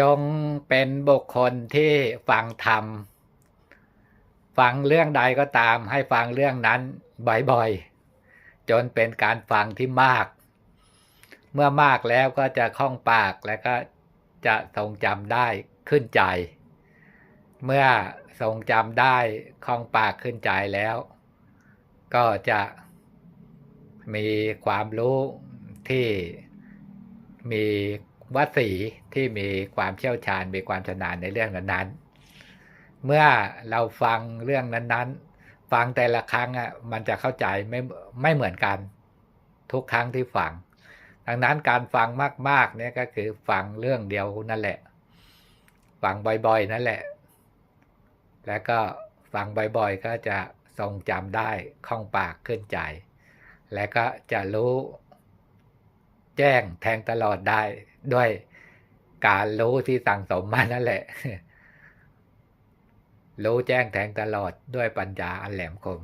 จงเป็นบุคคลที่ฟังธรรม ฟังเรื่องใดก็ตามให้ฟังเรื่องนั้นบ่อยๆ จนเป็นการฟังที่มาก เมื่อมากแล้วก็จะคล่องปากและก็จะทรงจำได้ขึ้นใจ เมื่อทรงจำได้คล่องปากขึ้นใจแล้ว ก็จะมีความรู้ที่มี วสีที่มีความเชี่ยวชาญมีความชำนาญในเรื่องนั้นๆ เมื่อเราฟังเรื่องนั้นๆ ฟังแต่ละครั้งอะมันจะเข้าใจไม่ไม่เหมือนกัน ทุกครั้งที่ฟัง ดังนั้นการฟังมากๆเนี่ยก็คือฟังเรื่องเดียวนั่นแหละ ฟังบ่อยๆ นั่นแหละ แล้วก็ฟังบ่อยๆ ก็จะทรงจำได้คล่องปากขึ้นใจ และก็จะรู้ แจ้งแทงตลอดได้ด้วยการรู้ที่สั่งสมมานั่นแหละ รู้แจ้งแทงตลอดด้วยปัญญาอันแหลมคม